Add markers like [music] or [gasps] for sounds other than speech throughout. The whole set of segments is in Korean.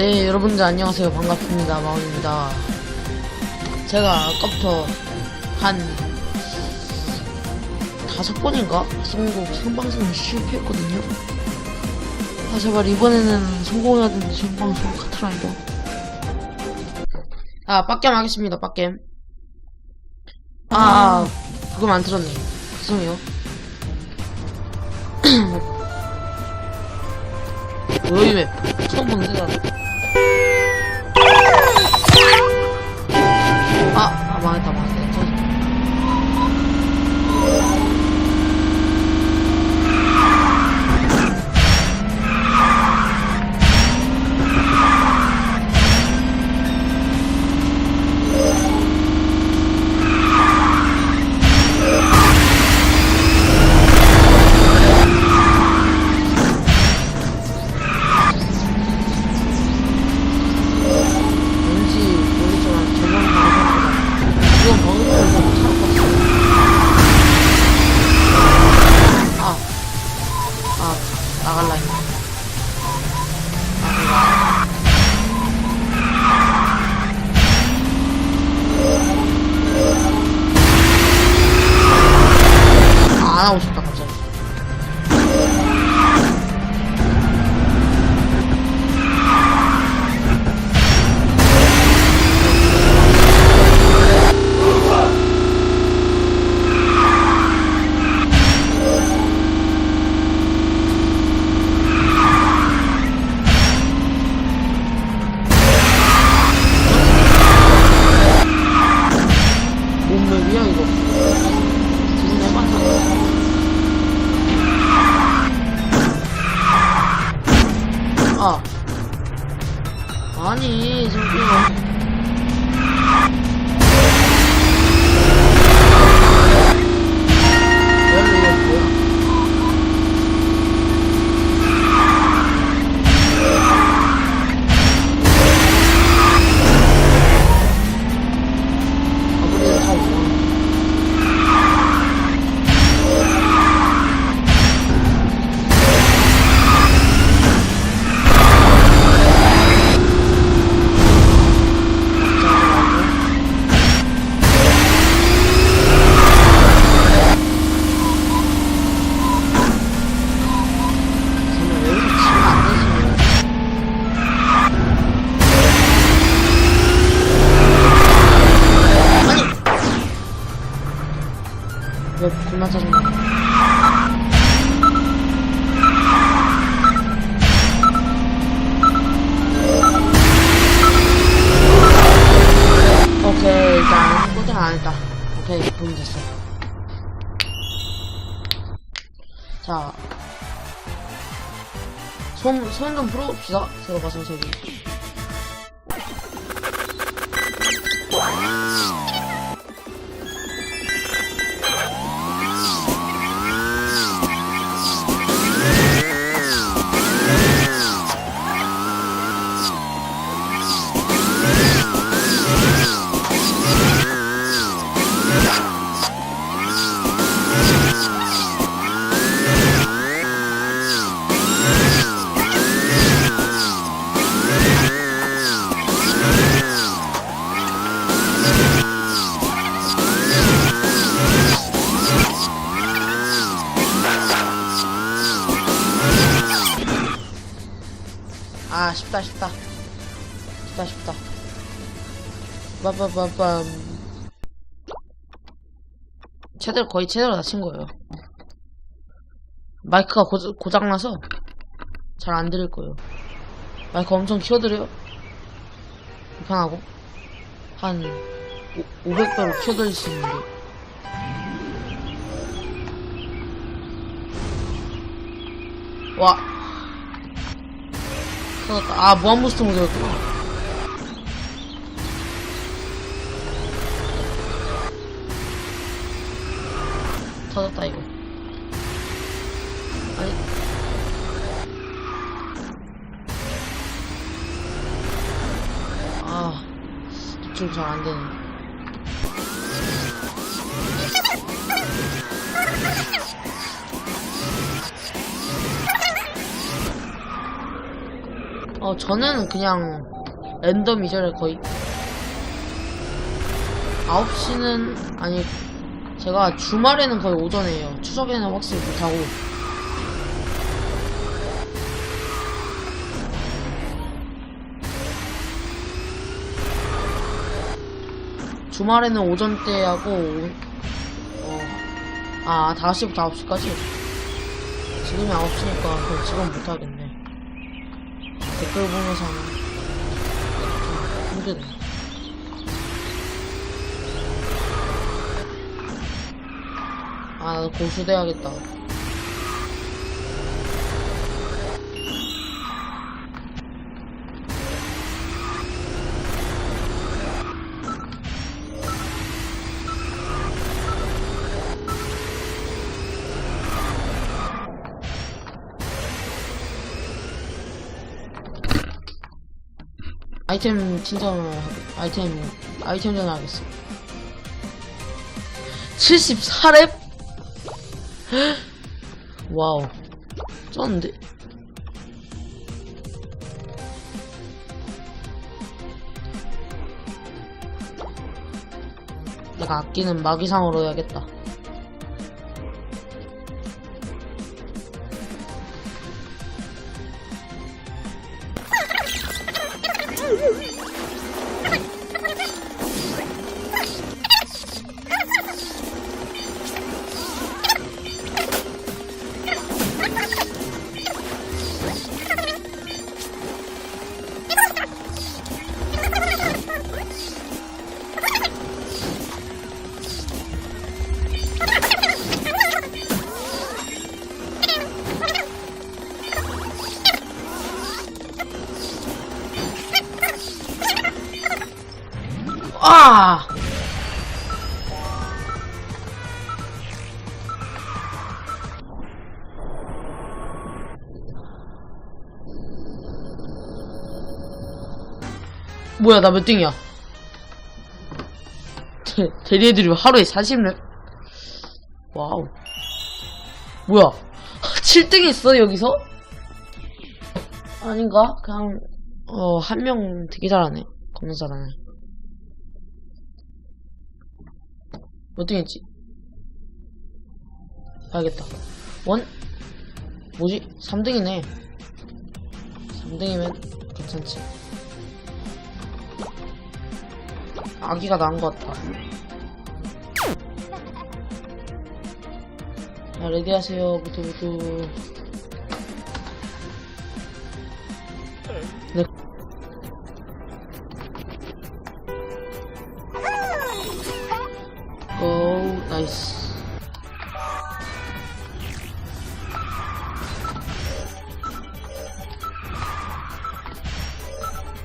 네, 여러분들 안녕하세요. 반갑습니다. 마운입니다. 제가 아까부터 한 다섯 번인가? 성공, 생방송을 실패했거든요. 아, 제발 이번에는 성공해야 되는데 생방송 카트라이더. 아, 빡겜 하겠습니다, 빡겜. 아, 아, 그건 안 틀었네. 죄송해요. [clears throat] 왜 처음 보는 데다 자. 손, 손 좀 풀어봅시다. 들어가서 저기. 빠빠빠빰. 제대로, 거의 제대로 다친 거예요. 마이크가 고, 고장나서 잘 안 들릴 거예요. 마이크 엄청 키워드려요. 불편하고. 한 5, 500배로 키워드릴 수 있는데. 와. 터졌다. 아, 무한부스트 모드였구나. 터졌다, 이거. 아니. 아, 좀잘안 되네. 어, 저는 그냥 랜덤이죠, 거의. 9시는, 아니, 제가 주말에는 거의 오전에 해요. 추석에는 확실히 못하고. 주말에는 오전 때 하고, 어, 아, 5시부터 9시까지? 지금이 9시니까 그럼 지금 못하겠네. 댓글 보면서 하면 좀 힘드네. 아, 고수돼야겠다. 아이템 하겠- 아이템 아이템 전화하겠어. 74렙? [gasps] 와우. 쩐데? 내가 아끼는 마기상으로 해야겠다. 아! 뭐야, 나 몇 등이야? 대, 대리해드리면 하루에 40렙? 와우. 뭐야? [laughs] 7등 했어, 여기서? 아닌가? 그냥, 어, 한 명 되게 잘하네. 겁나 잘하네. 몇등 했지? 봐야겠다. 원? 뭐지? 3등이네. 3등이면 괜찮지. 아기가 나은 것 같다. 자, 레디하세요, 부두부두. 네. 고, 나이스.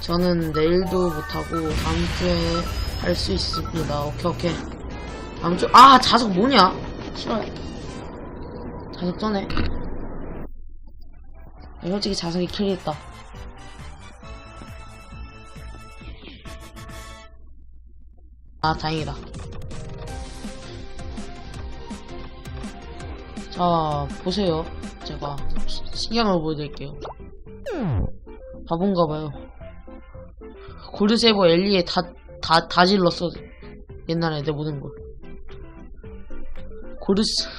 저는 내일도 못하고 다음 주에 할 수 있습니다. 오케이 오케이. 다음 주 아 자석 뭐냐? 싫어요. 자석 전에. 솔직히 자석이 캐리했다. 아 다행이다. 자 보세요. 제가 시- 신경을 보여드릴게요. 바본가봐요. 골드세이버 엘리에 다, 다, 다 질렀어. 옛날에 내 모든 걸. 골드스.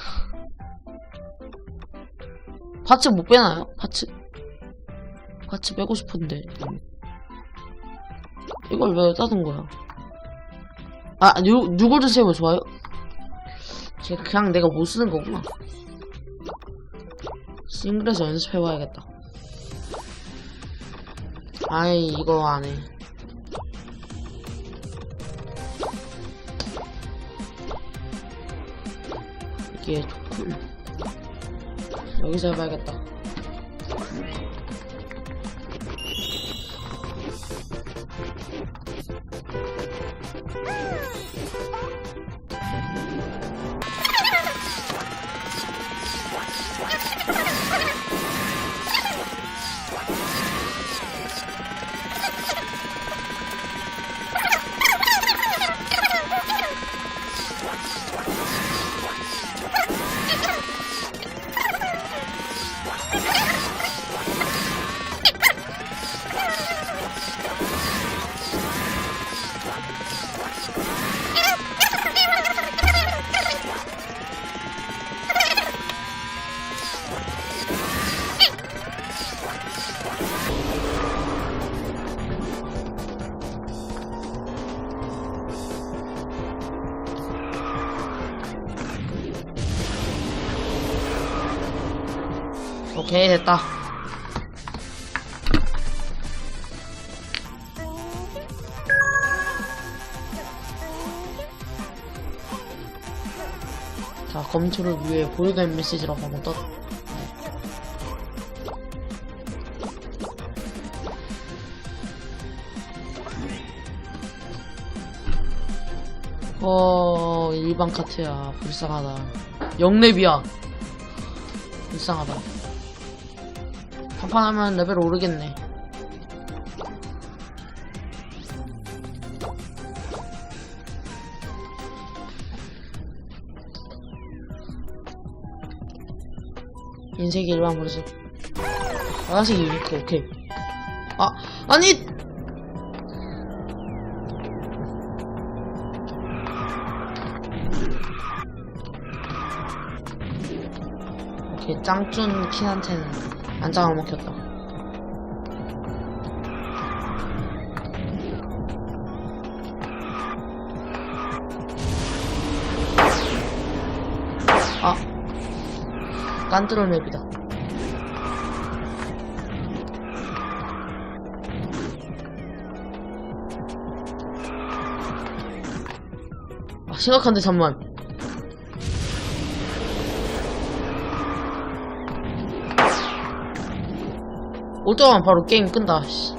파츠 못 빼나요? 파츠? 파츠 빼고 싶은데. 이걸 왜 따둔 거야? 아, 누, 누 골드세이버 좋아요? 걔 그냥 내가 못 쓰는 거구나. 싱글에서 연습해봐야겠다. 아이, 이거 안 해. 이게 좋군. 여기서 해봐야겠다. 됐다. 자, 검초를 위해 보여된 메시지라고 한번 떠. 어, 일반 카트야. 불쌍하다. 영랩이야. 불쌍하다. 한판 하면 레벨 오르겠네. 인색이 일반 모르지. 빨간색이 유니크, 오케이. 아, 아니! 오케이, 짱준 킨한테는 안장을 먹혔다. 아, 깐트롤 맵이다. 아, 심각한데, 잠만. 올 동안 바로 게임 끈다, 씨.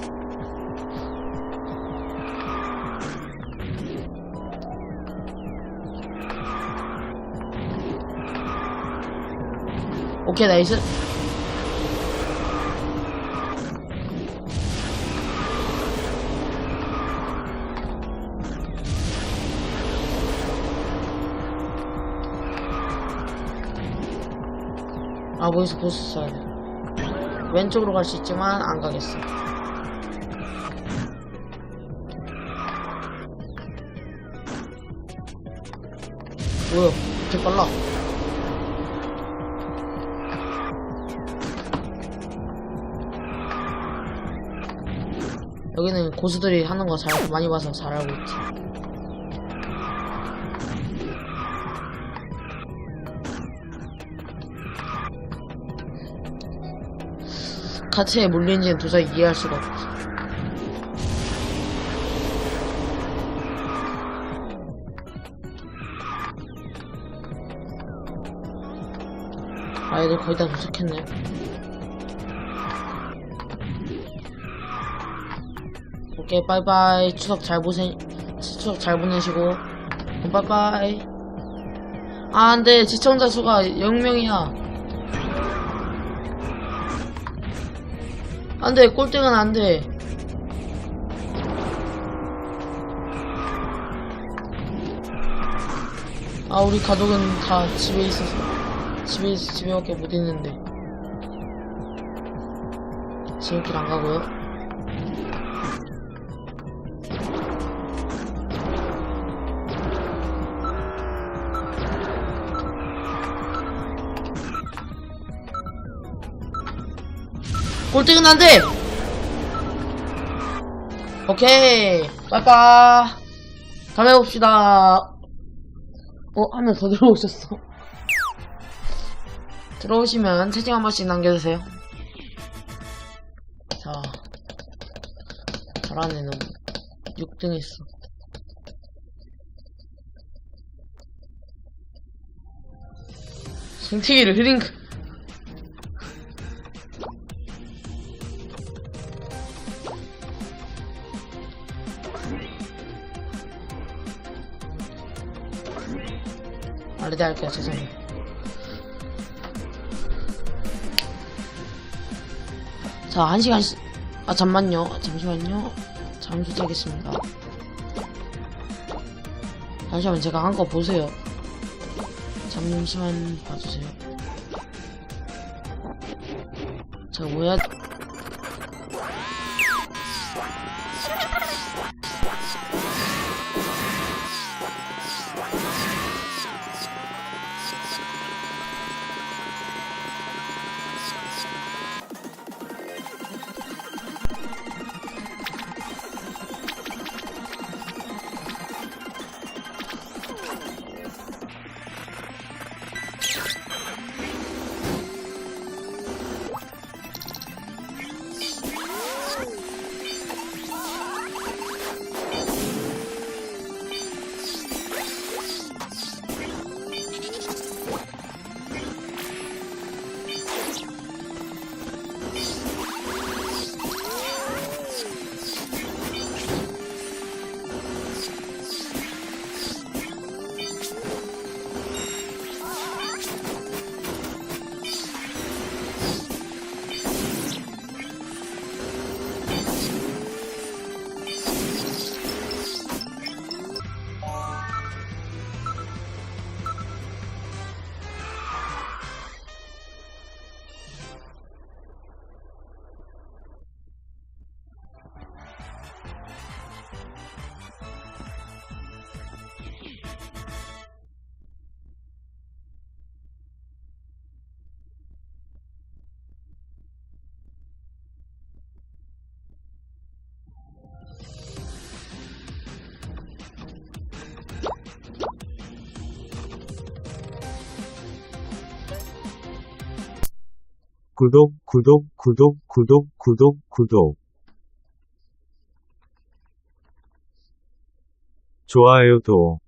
오케이, 나이스. 아, 거기서 보스 써야 돼. 왼쪽으로 갈 수 있지만 안 가겠어. 뭐야? 이렇게 빨라? 여기는 고수들이 하는 거 잘 많이 봐서 잘 알고 있지. 가치에 물린지는 도저히 이해할 수가 없지. 아, 애들 거의 다 도착했네. 오케이, 빠이빠이. 추석 잘 보세, 추석 잘 보내시고. 빠이빠이. 아, 안 돼. 시청자 수가 0명이야. 안 돼. 꼴등은 안 돼. 아, 우리 가족은 다 집에 있어서. 집에 있어, 집에밖에 못 있는데. 지름길 안 가고요. 꼴등은 안 돼! 오케이. 빠빠. 다음에 봅시다. 어, 한 명 더 들어오셨어. 들어오시면 채팅 한 번씩 남겨주세요. 자. 잘하네, 너. 6등 했어. 생태계를 흐린 그. 알레드 할게요, 죄송해요. 자, 한 시간씩, 아, 잠만요. 잠시만요. 잠시 되겠습니다. 잠시만, 제가 한 거 보세요. 잠시만 봐주세요. 자, 뭐야? 구독, 구독, 구독, 구독, 구독, 구독. 좋아요도